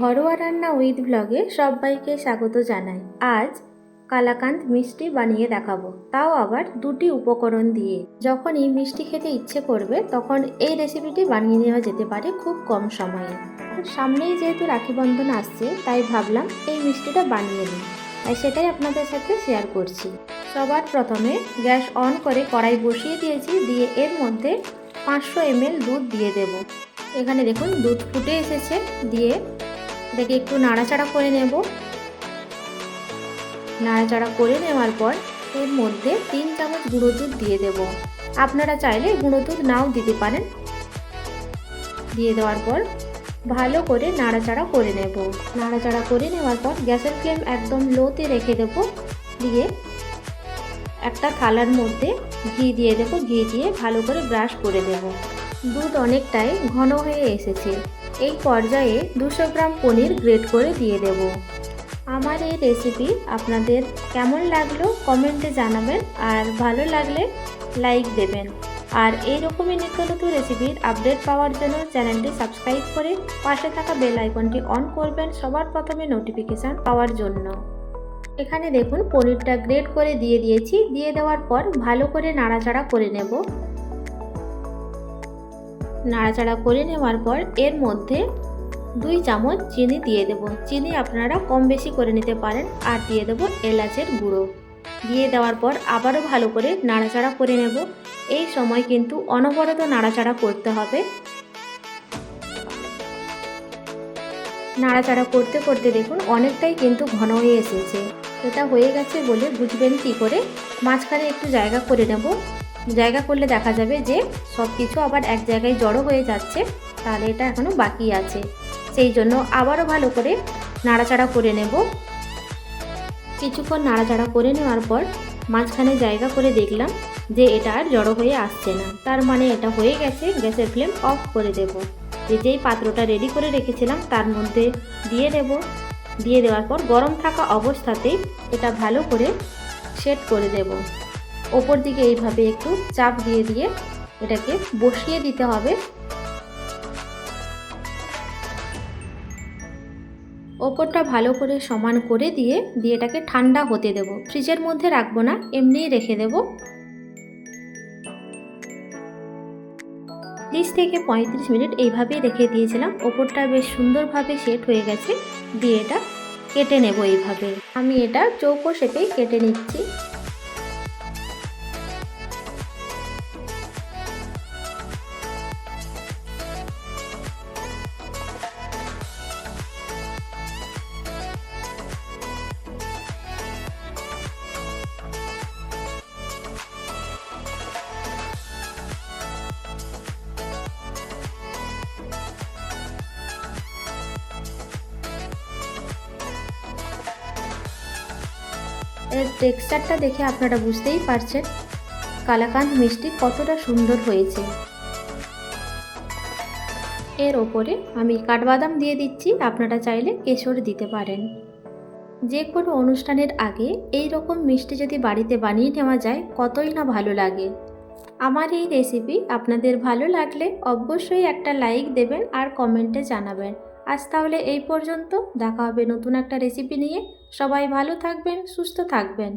ঘরোয়া রান্না উইথ ব্লগে সবাইকে স্বাগত জানাই। আজ কালাকান্দ মিষ্টি বানিয়ে দেখাবো। তাও আবার দুটি উপকরণ দিয়ে। যখন এই মিষ্টি খেতে ইচ্ছে করবে, তখন এই রেসিপিটি বানিয়ে নেওয়া যেতে পারে খুব কম সময়ে। সামনেই যেহেতু রাখি বন্ধন আসছে, তাই ভাবলাম এই মিষ্টিটা বানিয়ে নিই। তাই সেটাই আপনাদের সাথে শেয়ার করছি। সবার প্রথমে গ্যাস অন করে কড়াই বসিয়ে দিয়েছি, দিয়ে এর মধ্যে পাঁচশো এমএল দুধ দিয়ে দেব। এখানে দেখুন দুধ ফুটে এসেছে, দিয়ে এটাকে একটু নাড়াচাড়া করে নেব। নাড়াচাড়া করে নেওয়ার পর এর মধ্যে তিন চামচ গুঁড়ো দুধ দিয়ে দেব। আপনারা চাইলে গুঁড়ো দুধ নাও দিতে পারেন। দিয়ে দেওয়ার পর ভালো করে নাড়াচাড়া করে নেব। নাড়াচাড়া করে নেওয়ার পর গ্যাসের ফ্লেম একদম লোতে রেখে দেব। দিয়ে একটা থালার মধ্যে ঘি দিয়ে দেবো। ঘি দিয়ে ভালো করে ব্রাশ করে দেব দুধ অনেকটাই ঘন হয়ে এসেছে। এই পর্যায়ে দুশো গ্রাম পনির গ্রেট করে দিয়ে দেব। আমার এই রেসিপি আপনাদের কেমন লাগল কমেন্টে জানাবেন আর ভালো লাগলে লাইক দেবেন। আর এই রকমই নিত্য নতুন রেসিপির আপডেট পাওয়ার জন্য চ্যানেলটি সাবস্ক্রাইব করে পাশে থাকা বেল আইকনটি অন করবেন সবার প্রথমে নোটিফিকেশান পাওয়ার জন্য। এখানে দেখুন, পনিরটা গ্রেট করে দিয়ে দিয়েছি। দিয়ে দেওয়ার পর ভালো করে নাড়াচাড়া করে নেব। নাড়াচাড়া করে নেওয়ার পর এর মধ্যে দুই চামচ চিনি দিয়ে দেব। চিনি আপনারা কম বেশি করে নিতে পারেন আর দিয়ে দেব এলাচের গুঁড়ো। দিয়ে দেওয়ার পর আবারও ভালো করে নাড়াচাড়া করে নেব। এই সময় কিন্তু অনবরত নাড়াচাড়া করতে হবে। নাড়াচাড়া করতে করতে দেখুন অনেকটাই কিন্তু ঘন হয়ে এসেছে। এটা হয়ে গেছে বলে বুঝবেন কি করে? মাঝখানে একটু জায়গা করে নেব। জায়গা করলে দেখা যাবে যে সব কিছু আবার এক জায়গায় জড়ো হয়ে যাচ্ছে, তাহলে এটা এখনও বাকি আছে। সেই জন্য আবারও ভালো করে নাড়াচাড়া করে নেব। কিছুক্ষণ নাড়াচাড়া করে নেওয়ার পর মাঝখানে জায়গা করে দেখলাম যে এটা আর জড়ো হয়ে আসছে না। তার মানে এটা হয়ে গেছে, গ্যাসের ফ্লেম অফ করে দেব। যে যেই পাত্রটা রেডি করে রেখেছিলাম তার মধ্যে দিয়ে দেব দিয়ে দেওয়ার পর গরম থাকা অবস্থাতেই এটা ভালো করে সেট করে দেব। ওপর দিকে এইভাবে একটু চাপ দিয়ে দিয়ে এটাকে বসিয়ে দিতে হবে। ওপরটা ভালো করে সমান করে দিয়ে দিয়ে এটাকে ঠান্ডা হতে দেব। ফ্রিজের মধ্যে রাখব না, এমনিই রেখে দেব। তিরিশ থেকে পঁয়ত্রিশ মিনিট এইভাবেই রেখে দিয়েছিলাম। ওপরটা বেশ সুন্দরভাবে সেট হয়ে গেছে। দিয়ে এটা কেটে নেব এইভাবে। আমি এটা চৌকো শেপেই কেটে নিচ্ছি। এর টেক্সচারটা দেখে আপনারা বুঝতেই পারছেন কালাকান্দ মিষ্টি কতটা সুন্দর হয়েছে। এর ওপরে আমি কাঠবাদাম দিয়ে দিচ্ছি, আপনারা চাইলে কেশর দিতে পারেন। যে কোনো অনুষ্ঠানের আগে এই রকম মিষ্টি যদি বাড়িতে বানিয়ে নেওয়া যায়, কতই না ভালো লাগে। আমার এই রেসিপি আপনাদের ভালো লাগলে অবশ্যই একটা লাইক দেবেন আর কমেন্টে জানাবেন। আজ তাহলে এই পর্যন্ত। দেখা হবে নতুন একটা রেসিপি নিয়ে। সবাই ভালো থাকবেন, সুস্থ থাকবেন।